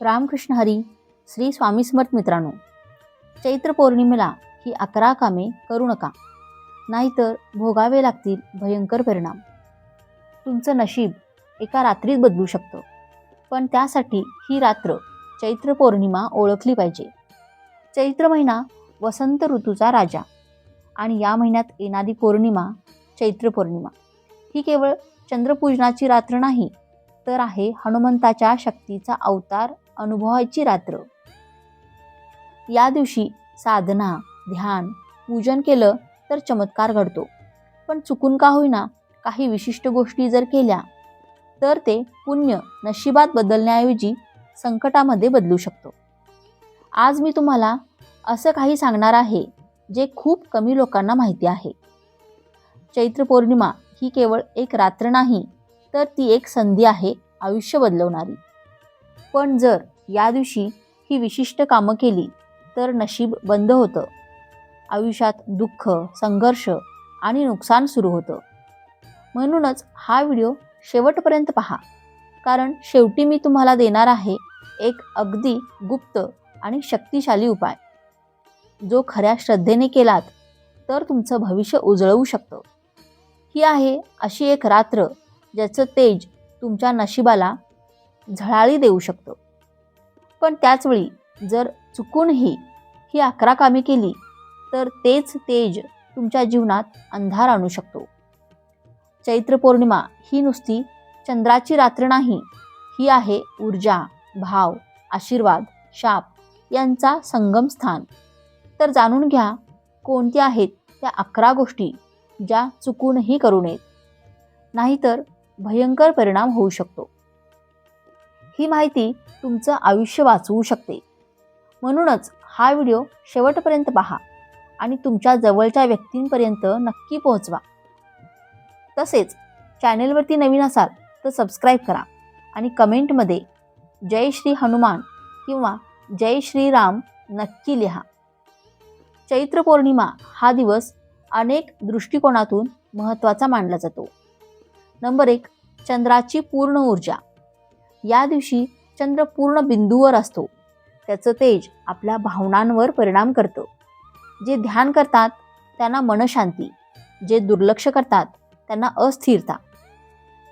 रामकृष्ण हरी श्री स्वामी समर्थ मित्रांनो चैत्र पौर्णिमेला ही अकरा कामे करू नका नाहीतर भोगावे लागतील भयंकर परिणाम. तुमचं नशीब एका रात्रीत बदलू शकतं पण त्यासाठी ही रात्र चैत्र पौर्णिमा ओळखली पाहिजे. चैत्र महिना वसंत ऋतूचा राजा आणि या महिन्यात येणारी पौर्णिमा चैत्र पौर्णिमा. ही केवळ चंद्रपूजनाची रात्र नाही तर आहे हनुमंताच्या शक्तीचा अवतार अनुभवायची रात्र. या दिवशी साधना ध्यान पूजन केलं तर चमत्कार घडतो. पण चुकून का होईना काही विशिष्ट गोष्टी जर केल्या तर ते पुण्य नशिबात बदलण्याऐवजी संकटामध्ये बदलू शकतो. आज मी तुम्हाला असं काही सांगणार आहे जे खूप कमी लोकांना माहिती आहे. चैत्र पौर्णिमा ही केवळ एक रात्र नाही तर ती एक संधी आहे आयुष्य बदलवणारी. पण जर या दिवशी ही विशिष्ट कामं केली तर नशीब बंद होतं. आयुष्यात दुःख संघर्ष आणि नुकसान सुरू होतं. म्हणूनच हा व्हिडिओ शेवटपर्यंत पहा. कारण शेवटी मी तुम्हाला देणार आहे एक अगदी गुप्त आणि शक्तिशाली उपाय. जो खऱ्या श्रद्धेने केलात तर तुमचं भविष्य उजळवू शकतं. ही आहे अशी एक रात्र ज्याचं तेज तुमच्या नशिबाला झळाळी देऊ शकतं. पण त्याचवेळी जर चुकूनही ही अकरा कामे केली तर तेच तेज तुमच्या जीवनात अंधार आणू शकतो. चैत्र पौर्णिमा ही नुसती चंद्राची रात्र नाही ही आहे ऊर्जा भाव आशीर्वाद शाप यांचा संगम स्थान. तर जाणून घ्या कोणत्या आहेत त्या अकरा गोष्टी ज्या चुकूनही करू नयेत. नाहीतर भयंकर परिणाम होऊ शकतो. ही माहिती तुमचं आयुष्य वाचवू शकते. म्हणूनच हा व्हिडिओ शेवटपर्यंत पहा आणि तुमच्या जवळच्या व्यक्तींपर्यंत नक्की पोहोचवा. तसेच चॅनेलवरती नवीन असाल तर सबस्क्राईब करा आणि कमेंटमध्ये जय श्री हनुमान किंवा जय श्रीराम नक्की लिहा. चैत्र पौर्णिमा हा दिवस अनेक दृष्टिकोनातून महत्त्वाचा मानला जातो. नंबर एक चंद्राची पूर्ण ऊर्जा. या दिवशी चंद्र पूर्ण बिंदूवर असतो. त्याचं तेज आपल्या भावनांवर परिणाम करतं. जे ध्यान करतात त्यांना मनशांती. जे दुर्लक्ष करतात त्यांना अस्थिरता.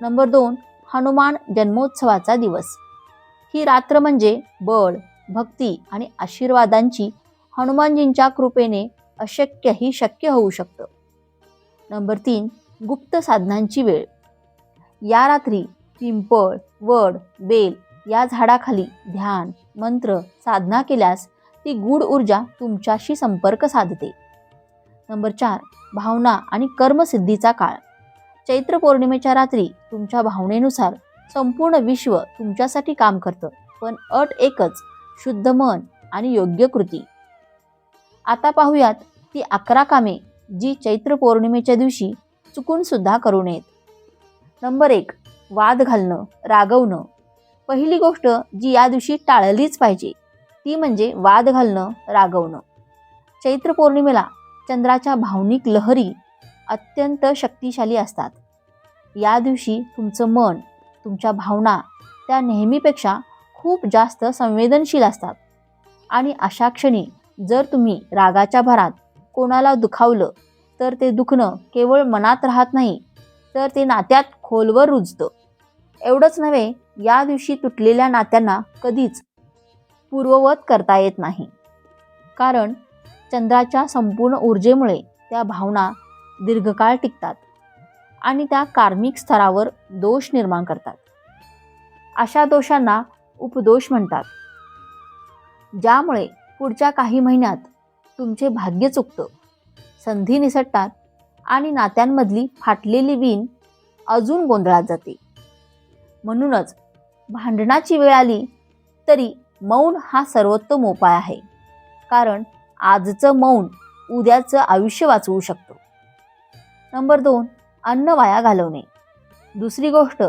नंबर दोन हनुमान जन्मोत्सवाचा दिवस. ही रात्र म्हणजे बळ भक्ती आणि आशीर्वादांची हनुमानजींच्या कृपेने अशक्यही शक्य होऊ शकतं. नंबर तीन गुप्त साधनांची वेळ. या रात्री पिंपळ वड बेल या झाडाखाली ध्यान मंत्र साधना केल्यास ती गूढ ऊर्जा तुमच्याशी संपर्क साधते. नंबर चार भावना आणि कर्मसिद्धीचा काळ. चैत्र पौर्णिमेच्या रात्री तुमच्या भावनेनुसार संपूर्ण विश्व तुमच्यासाठी काम करतं पण अट एकच शुद्ध मन आणि योग्य कृती. आता पाहूयात ती अकरा कामे जी चैत्र पौर्णिमेच्या दिवशी चुकून सुद्धा करू नयेत. नंबर एक वाद घालणं रागवणं. पहिली गोष्ट जी या दिवशी टाळलीच पाहिजे ती म्हणजे वाद घालणं रागवणं. चैत्र पौर्णिमेला चंद्राच्या भावनिक लहरी अत्यंत शक्तिशाली असतात. या दिवशी तुमचं मन तुमच्या भावना त्या नेहमीपेक्षा खूप जास्त संवेदनशील असतात. आणि अशा क्षणी जर तुम्ही रागाच्या भरात कोणाला दुखावलं तर ते दुखणं केवळ मनात राहत नाही तर ते नात्यात खोलवर रुजतं. एवढंच नव्हे या दिवशी तुटलेल्या नात्यांना कधीच पूर्ववत करता येत नाही. कारण चंद्राच्या संपूर्ण ऊर्जेमुळे त्या भावना दीर्घकाळ टिकतात आणि त्या कार्मिक स्तरावर दोष निर्माण करतात. अशा दोषांना उपदोष म्हणतात. ज्यामुळे पुढच्या काही महिन्यात तुमचे भाग्य चुकतं संधी निसटतात आणि नात्यांमधली फाटलेली वीण अजून गोंधळात जाते. म्हणूनच भांडणाची वेळ आली तरी मौन हा सर्वोत्तम उपाय आहे. कारण आजचं मौन उद्याचं आयुष्य वाचवू शकतो. नंबर दोन अन्न वाया घालवणे. दुसरी गोष्ट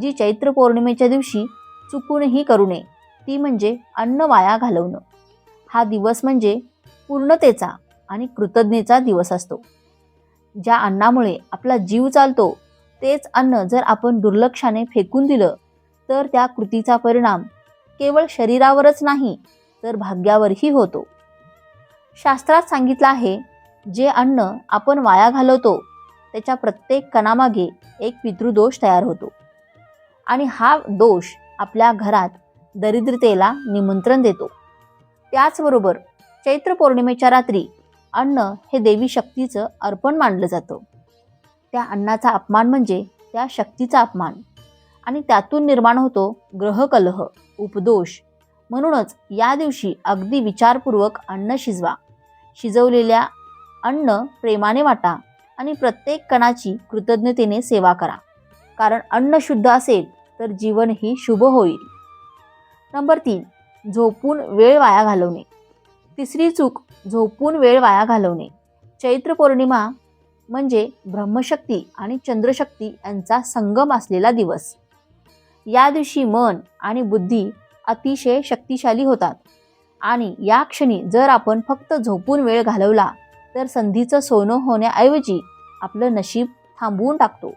जी चैत्र पौर्णिमेच्या दिवशी चुकूनही करू नये ती म्हणजे अन्न वाया घालवणं. हा दिवस म्हणजे पूर्णतेचा आणि कृतज्ञतेचा दिवस असतो. ज्या अन्नामुळे आपला जीव चालतो तेच अन्न जर आपण दुर्लक्षाने फेकून दिलं तर त्या कृतीचा परिणाम केवळ शरीरावरच नाही तर भाग्यावरही होतो. शास्त्रात सांगितलं आहे जे अन्न आपण वाया घालवतो त्याच्या प्रत्येक कणामागे एक पितृदोष तयार होतो. आणि हा दोष आपल्या घरात दरिद्रतेला निमंत्रण देतो. त्याचबरोबर चैत्र पौर्णिमेच्या रात्री अन्न हे देवी शक्तीचं अर्पण मानलं जातं. त्या अन्नाचा अपमान म्हणजे त्या शक्तीचा अपमान. आणि त्यातून निर्माण होतो ग्रहकलह उपदोष. म्हणूनच या दिवशी अगदी विचारपूर्वक अन्न शिजवा. शिजवलेल्या अन्न प्रेमाने वाटा आणि प्रत्येक कणाची कृतज्ञतेने सेवा करा. कारण अन्न शुद्ध असेल तर जीवनही शुभ होईल. नंबर तीन झोपून वेळ वाया घालवणे. तिसरी चूक झोपून वेळ वाया घालवणे. चैत्र पौर्णिमा म्हणजे ब्रह्मशक्ती आणि चंद्रशक्ती यांचा संगम असलेला दिवस. या दिवशी मन आणि बुद्धी अतिशय शक्तिशाली होतात. आणि या क्षणी जर आपण फक्त झोपून वेळ घालवला तर संधीचं सोनं होण्याऐवजी आपलं नशीब थांबवून टाकतो.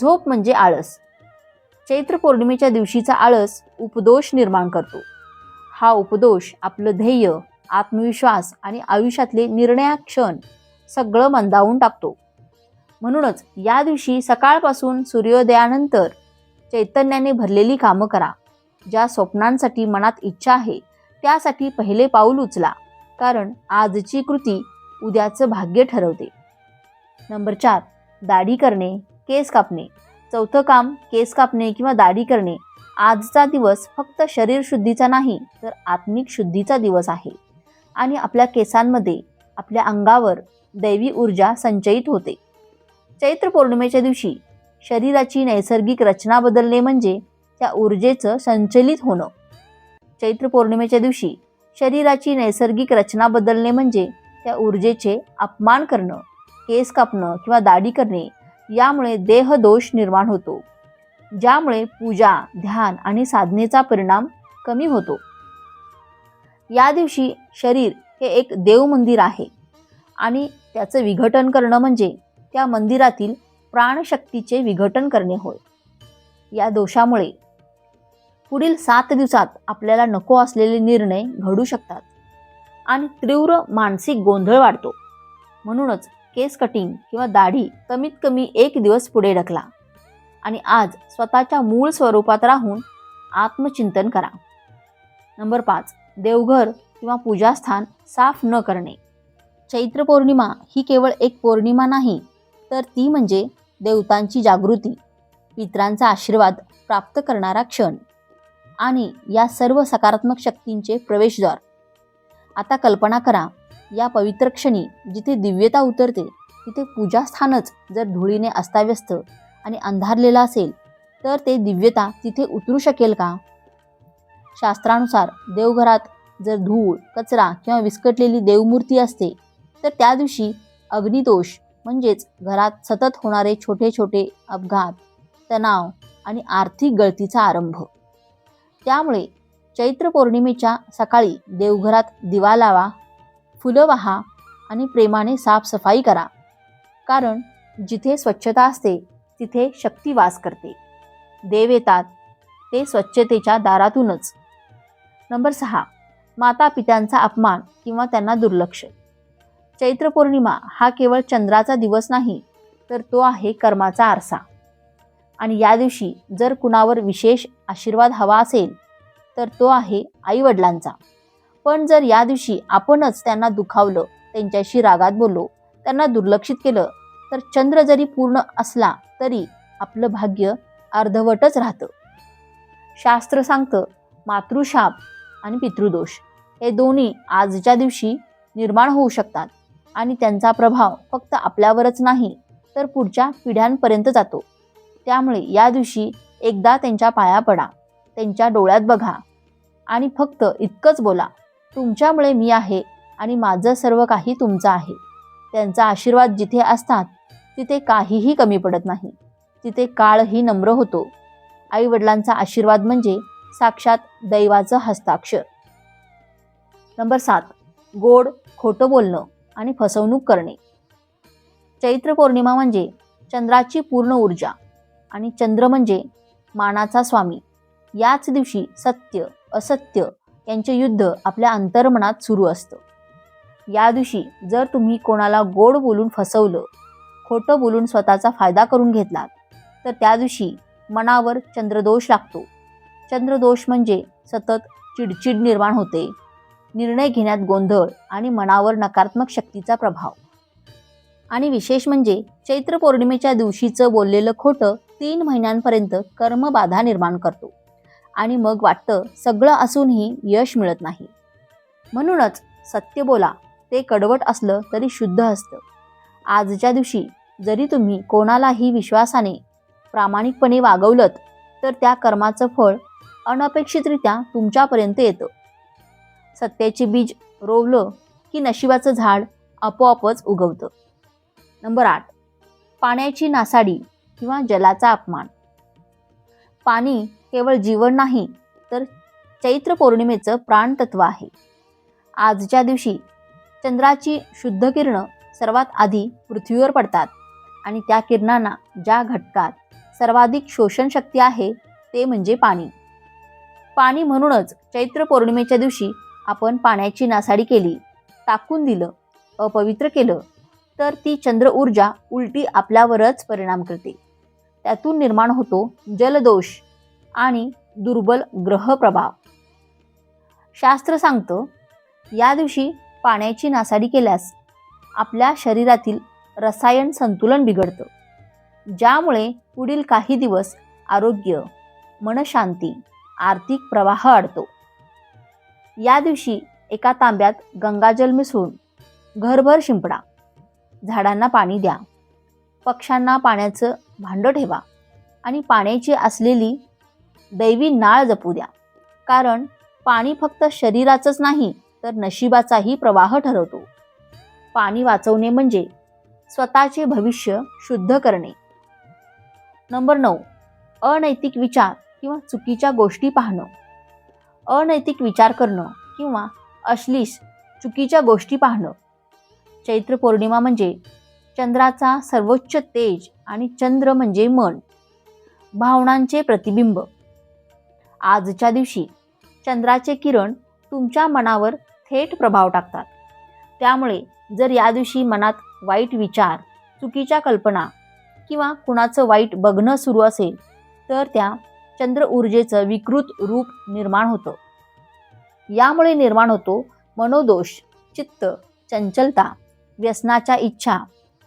झोप म्हणजे आळस. चैत्र पौर्णिमेच्या दिवशीचा आळस उपदोष निर्माण करतो. हा उपदोष आपलं ध्येय आत्मविश्वास आणि आयुष्यातले निर्णया क्षण सगळं मंदावून टाकतो. म्हणूनच या दिवशी सकाळपासून सूर्योदयानंतर चैतन्याने भरलेली कामं करा. ज्या स्वप्नांसाठी मनात इच्छा आहे त्यासाठी पहिले पाऊल उचला. कारण आजची कृती उद्याचं भाग्य ठरवते. नंबर चार दाढी करणे केस कापणे. चौथं काम केस कापणे किंवा दाढी करणे. आजचा दिवस फक्त शरीर शुद्धीचा नाही तर आत्मिक शुद्धीचा दिवस आहे. आणि आपल्या केसांमध्ये आपल्या अंगावर दैवी ऊर्जा संचयित होते. चैत्र पौर्णिमेच्या दिवशी शरीराची नैसर्गिक रचना बदलणे म्हणजे त्या ऊर्जेचं संचलित होणं. चैत्र पौर्णिमेच्या दिवशी शरीराची नैसर्गिक रचना बदलणे म्हणजे त्या ऊर्जेचे अपमान करणं केस कापणं किंवा दाढी करणे यामुळे देहदोष निर्माण होतो. ज्यामुळे पूजा ध्यान आणि साधनेचा परिणाम कमी होतो. या दिवशी शरीर हे एक देव मंदिर आहे. आणि त्याचं विघटन करणं म्हणजे त्या मंदिरातील प्राणशक्तीचे विघटन करणे होय. या दोषामुळे पुढील सात दिवसात आपल्याला नको असलेले निर्णय घडू शकतात आणि तीव्र मानसिक गोंधळ वाढतो. म्हणूनच केस कटिंग किंवा दाढी कमीत कमी एक दिवस पुढे ढकला आणि आज स्वतःच्या मूळ स्वरूपात राहून आत्मचिंतन करा. नंबर पाच देवघर किंवा पूजास्थान साफ न करणे. चैत्र पौर्णिमा ही केवळ एक पौर्णिमा नाही तर ती म्हणजे देवतांची जागृती पित्रांचा आशीर्वाद प्राप्त करणारा क्षण आणि या सर्व सकारात्मक शक्तींचे प्रवेशद्वार. आता कल्पना करा या पवित्र क्षणी जिथे दिव्यता उतरते तिथे पूजास्थानच जर धुळीने अस्ताव्यस्त आणि अंधारलेला असेल तर ते दिव्यता तिथे उतरू शकेल का? शास्त्रानुसार देवघरात जर धूळ कचरा किंवा विस्कटलेली देवमूर्ती असते तर त्या दिवशी अग्निदोष म्हणजेच घरात सतत होणारे छोटे छोटे अपघात तणाव आणि आर्थिक गळतीचा आरंभ. त्यामुळे चैत्र पौर्णिमेच्या सकाळी देवघरात दिवा लावा फुलं वाहा आणि प्रेमाने साफसफाई करा. कारण जिथे स्वच्छता असते तिथे शक्ती वास करते. देव येतात ते स्वच्छतेच्या दारातूनच. नंबर सहा माता पित्यांचा अपमान किंवा त्यांना दुर्लक्ष. चैत्र पौर्णिमा हा केवळ चंद्राचा दिवस नाही तर तो आहे कर्माचा आरसा. आणि या दिवशी जर कुणावर विशेष आशीर्वाद हवा असेल तर तो आहे आईवडिलांचा. पण जर या दिवशी आपणच त्यांना दुखावलं त्यांच्याशी रागात बोललो त्यांना दुर्लक्षित केलं तर चंद्र जरी पूर्ण असला तरी आपलं भाग्य अर्धवटच राहतं. शास्त्र सांगतं मातृशाप आणि पितृदोष हे दोन्ही आजच्या दिवशी निर्माण होऊ शकतात. आणि त्यांचा प्रभाव फक्त आपल्यावरच नाही तर पुढच्या पिढ्यांपर्यंत जातो. त्यामुळे या दिवशी एकदा त्यांच्या पाया पडा त्यांच्या डोळ्यात बघा आणि फक्त इतकंच बोला तुमच्यामुळे मी आहे आणि माझं सर्व काही तुमचं आहे. त्यांचा आशीर्वाद जिथे असतात तिथे काहीही कमी पडत नाही. तिथे काळही नम्र होतो. आईवडिलांचा आशीर्वाद म्हणजे साक्षात दैवाचं हस्ताक्षर. नंबर सात गोड खोटं बोलणं. आणि फसवणूक करणे. चैत्र पौर्णिमा म्हणजे चंद्राची पूर्ण ऊर्जा आणि चंद्र म्हणजे मानाचा स्वामी. याच दिवशी सत्य असत्य यांचे युद्ध आपल्या अंतर्मनात सुरू असतं. या दिवशी जर तुम्ही कोणाला गोड बोलून फसवलं खोटं बोलून स्वतःचा फायदा करून घेतलात तर त्या दिवशी मनावर चंद्रदोष लागतो. चंद्रदोष म्हणजे सतत चिडचिड निर्माण होते. निर्णय घेण्यात गोंधळ आणि मनावर नकारात्मक शक्तीचा प्रभाव. आणि विशेष म्हणजे चैत्र पौर्णिमेच्या दिवशीचं बोललेलं खोटं तीन महिन्यांपर्यंत कर्मबाधा निर्माण करतो. आणि मग वाटतं सगळं असूनही यश मिळत नाही. म्हणूनच सत्य बोला ते कडवट असलं तरी शुद्ध असतं. आजच्या दिवशी जरी तुम्ही कोणालाही विश्वासाने प्रामाणिकपणे वागवलत तर त्या कर्माचं फळ अनपेक्षितरित्या तुमच्यापर्यंत येतं. सत्याचे बीज रोवलं की नशिबाचं झाड आपोआपच उगवतं. नंबर आठ पाण्याची नासाडी किंवा जलाचा अपमान. पाणी केवळ जीवन नाही तर चैत्र पौर्णिमेचं प्राणतत्व आहे. आजच्या दिवशी चंद्राची शुद्ध किरणं सर्वात आधी पृथ्वीवर पडतात आणि त्या किरणांना ज्या घटकात सर्वाधिक शोषण शक्ती आहे ते म्हणजे पाणी. पाणी म्हणूनच चैत्र पौर्णिमेच्या दिवशी आपण पाण्याची नासाडी केली टाकून दिलं अपवित्र केलं तर ती चंद्र ऊर्जा उलटी आपल्यावरच परिणाम करते. त्यातून निर्माण होतो जलदोष आणि दुर्बल ग्रह प्रभाव शास्त्र सांगतं या दिवशी पाण्याची नासाडी केल्यास आपल्या शरीरातील रसायन संतुलन बिघडतं ज्यामुळे पुढील काही दिवस आरोग्य मनशांती आर्थिक प्रवाह अडतो या दिवशी एका तांब्यात गंगाजल मिसळून घरभर शिंपडा. झाडांना पाणी द्या. पक्ष्यांना पाण्याचं भांडं ठेवा आणि पाण्याची असलेली दैवी नाळ जपू द्या. कारण पाणी फक्त शरीराचंच नाही तर नशिबाचाही प्रवाह ठरवतो. पाणी वाचवणे म्हणजे स्वतःचे भविष्य शुद्ध करणे. नंबर नऊ. अनैतिक विचार किंवा चुकीच्या गोष्टी पाहणं. अनैतिक विचार करणं किंवा अश्लीष चुकीच्या गोष्टी पाहणं. चैत्र पौर्णिमा म्हणजे चंद्राचा सर्वोच्च तेज आणि चंद्र म्हणजे मन. भावनांचे प्रतिबिंब. आजच्या दिवशी चंद्राचे किरण तुमच्या मनावर थेट प्रभाव टाकतात. त्यामुळे जर या दिवशी मनात वाईट विचार चुकीच्या कल्पना किंवा कुणाचं वाईट बघणं सुरू असेल तर त्या चंद्र ऊर्जेचं विकृत रूप निर्माण होतं. यामुळे निर्माण होतो मनोदोष चित्त चंचलता व्यसनाच्या इच्छा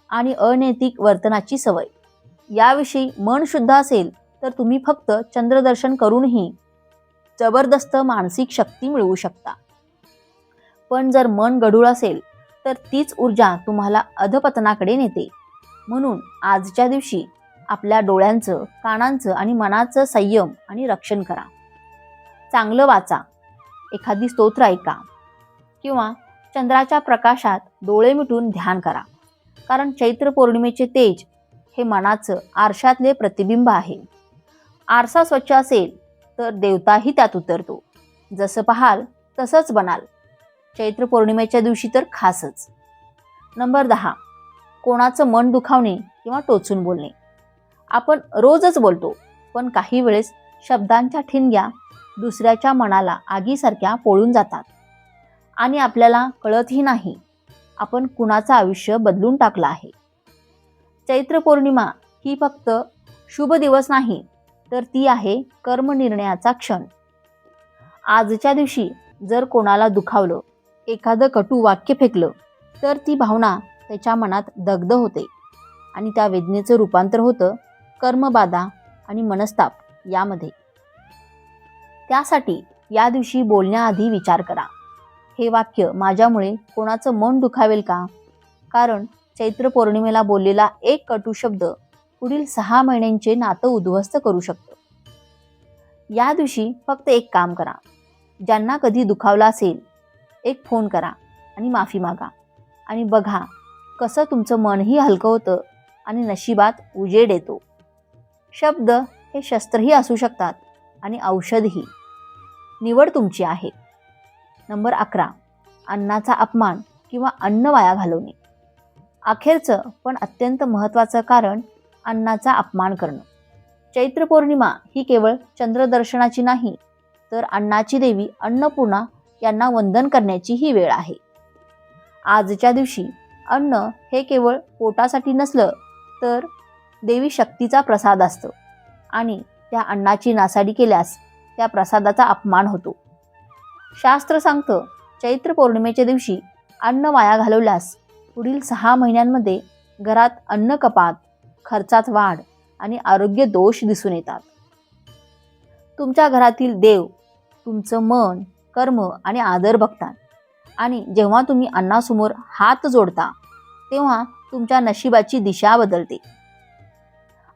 आणि अनैतिक वर्तनाची सवय. याविषयी मन शुद्ध असेल तर तुम्ही फक्त चंद्रदर्शन करूनही जबरदस्त मानसिक शक्ती मिळवू शकता. पण जर मन गढूळ असेल तर तीच ऊर्जा तुम्हाला अधपतनाकडे नेते. म्हणून आजच्या दिवशी आपल्या डोळ्यांचं कानांचं आणि मनाचं संयम आणि रक्षण करा. चांगलं वाचा. एखादी स्तोत्र ऐका. किंवा चंद्राच्या प्रकाशात डोळे मिटून ध्यान करा. कारण चैत्र पौर्णिमेचे तेज हे मनाचं आरशातले प्रतिबिंब आहे. आरसा स्वच्छ असेल तर देवताही त्यात उतरतो. जसं पाहाल तसंच बनाल. चैत्र पौर्णिमेच्या दिवशी तर खासच. नंबर दहा. कोणाचं मन दुखावणे किंवा टोचून बोलणे. आपण रोजच बोलतो पण काही वेळेस शब्दांच्या ठिणग्या दुसऱ्याच्या मनाला आगीसारख्या पोळून जातात. आणि आपल्याला कळतही नाही आपण कुणाचं आयुष्य बदलून टाकलं आहे. चैत्र पौर्णिमा ही फक्त शुभ दिवस नाही तर ती आहे कर्मनिर्णयाचा क्षण. आजच्या दिवशी जर कोणाला दुखावलं एखादं कटू वाक्य फेकलं तर ती भावना त्याच्या मनात दग्ध होते. आणि त्या वेदनेचं रूपांतर होतं कर्मबाधा आणि मनस्ताप यामध्ये. त्यासाठी या दिवशी बोलण्याआधी विचार करा. हे वाक्य माझ्यामुळे कोणाचं मन दुखावेल का? कारण चैत्र पौर्णिमेला बोललेला एक कटू शब्द पुढील सहा महिन्यांचे नातं उद्ध्वस्त करू शकतं. या दिवशी फक्त एक काम करा. ज्यांना कधी दुखावला असेल एक फोन करा आणि माफी मागा. आणि बघा कसं तुमचं मनही हलकं होतं आणि नशिबात उजेड येतो. शब्द हे शस्त्रही असू शकतात आणि औषधही. निवड तुमची आहे. नंबर अकरा. अन्नाचा अपमान किंवा अन्न वाया घालवणे. अखेरचं पण अत्यंत महत्त्वाचं कारण अन्नाचा अपमान करणं. चैत्र पौर्णिमा ही केवळ चंद्रदर्शनाची नाही तर अन्नाची देवी अन्नपूर्णा यांना वंदन करण्याची ही वेळ आहे. आजच्या दिवशी अन्न हे केवळ पोटासाठी नसलं तर देवी शक्तीचा प्रसाद असतो. आणि त्या अन्नाची नासाडी केल्यास त्या प्रसादाचा अपमान होतो. शास्त्र सांगतं चैत्र पौर्णिमेच्या दिवशी अन्न वाया घालवल्यास पुढील सहा महिन्यांमध्ये घरात अन्न कपात खर्चात वाढ आणि आरोग्य दोष दिसून येतात. तुमच्या घरातील देव तुमचं मन कर्म आणि आदर बघतात. आणि जेव्हा तुम्ही अन्नासमोर हात जोडता तेव्हा तुमच्या नशिबाची दिशा बदलते.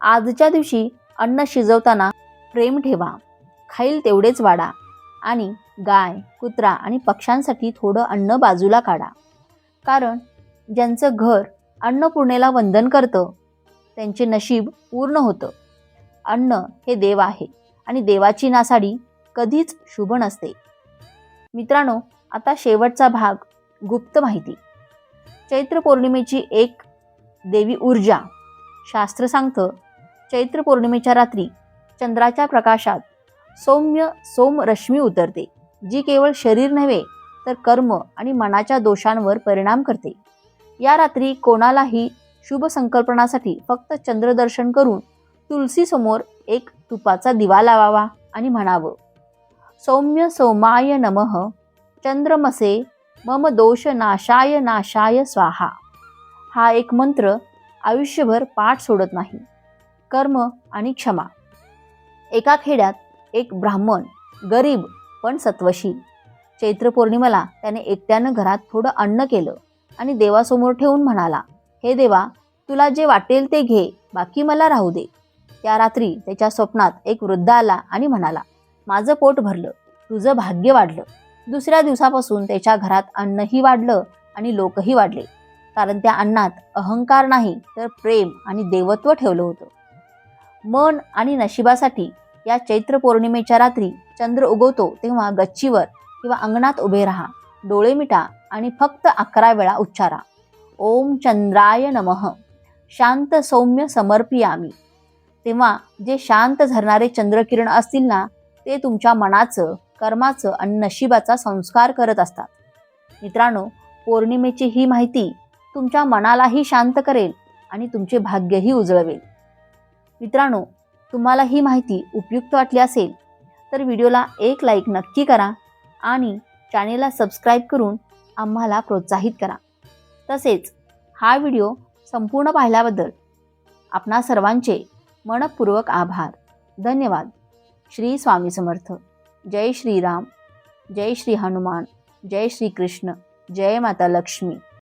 आजच्या दिवशी अन्न शिजवताना प्रेम ठेवा. खाईल तेवढेच वाढा आणि गाय कुत्रा आणि पक्ष्यांसाठी थोडं अन्न बाजूला काढा. कारण ज्यांचं घर अन्नपूर्णेला वंदन करतं त्यांचे नशीब पूर्ण होतं. अन्न हे देव आहे आणि देवाची नासाडी कधीच शुभ नसते. मित्रांनो आता शेवटचा भाग गुप्त माहिती. चैत्र पौर्णिमेची एक देवी ऊर्जा. शास्त्र सांगतं चैत्र पौर्णिमेच्या रात्री चंद्राच्या प्रकाशात सौम्य सोम रश्मी उतरते जी केवळ शरीर नव्हे तर कर्म आणि मनाच्या दोषांवर परिणाम करते. या रात्री कोणालाही शुभ संकल्पनासाठी फक्त चंद्रदर्शन करून तुलसीसमोर एक तुपाचा दिवा लावावा आणि म्हणावं सौम्य सोमाय नमः चंद्रमसे मम दोष नाशाय नाशाय स्वाहा. हा एक मंत्र आयुष्यभर पाठ सोडत नाही. कर्म आणि क्षमा. एका खेड्यात एक ब्राह्मण गरीब पण सत्वशील. चैत्र पौर्णिमेला त्याने एकट्यानं घरात थोडं अन्न केलं आणि देवासमोर ठेवून म्हणाला हे देवा तुला जे वाटेल ते घे बाकी मला राहू दे. त्या रात्री त्याच्या स्वप्नात एक वृद्ध आला आणि म्हणाला माझं पोट भरलं तुझं भाग्य वाढलं. दुसऱ्या दिवसापासून त्याच्या घरात अन्नही वाढलं आणि लोकही वाढले. कारण त्या अन्नात अहंकार नाही तर प्रेम आणि देवत्व ठेवलं होतं. मन आणि नशिबासाठी या चैत्र पौर्णिमेच्या रात्री चंद्र उगवतो तेव्हा गच्चीवर किंवा अंगणात उभे राहा. डोळे मिटा आणि फक्त अकरा वेळा उच्चारा. ओम चंद्राय नमः. शांत सौम्य समर्पियामी. तेव्हा जे शांत झरणारे चंद्रकिरण असतील ना ते तुमच्या मनाचं कर्माचं आणि नशिबाचा संस्कार करत असतात. मित्रांनो पौर्णिमेची ही माहिती तुमच्या मनालाही शांत करेल आणि तुमचे भाग्यही उजळवेल. मित्रांनो तुम्हाला ही माहिती उपयुक्त वाटली असेल तर व्हिडिओला एक लाईक नक्की करा आणि चॅनेलला सबस्क्राईब करून आम्हाला प्रोत्साहित करा. तसेच हा व्हिडिओ संपूर्ण पाहिल्याबद्दल आपणा सर्वांचे मनपूर्वक आभार. धन्यवाद. श्री स्वामी समर्थ. जय श्रीराम. जय श्री हनुमान. जय श्री कृष्ण. जय माता लक्ष्मी.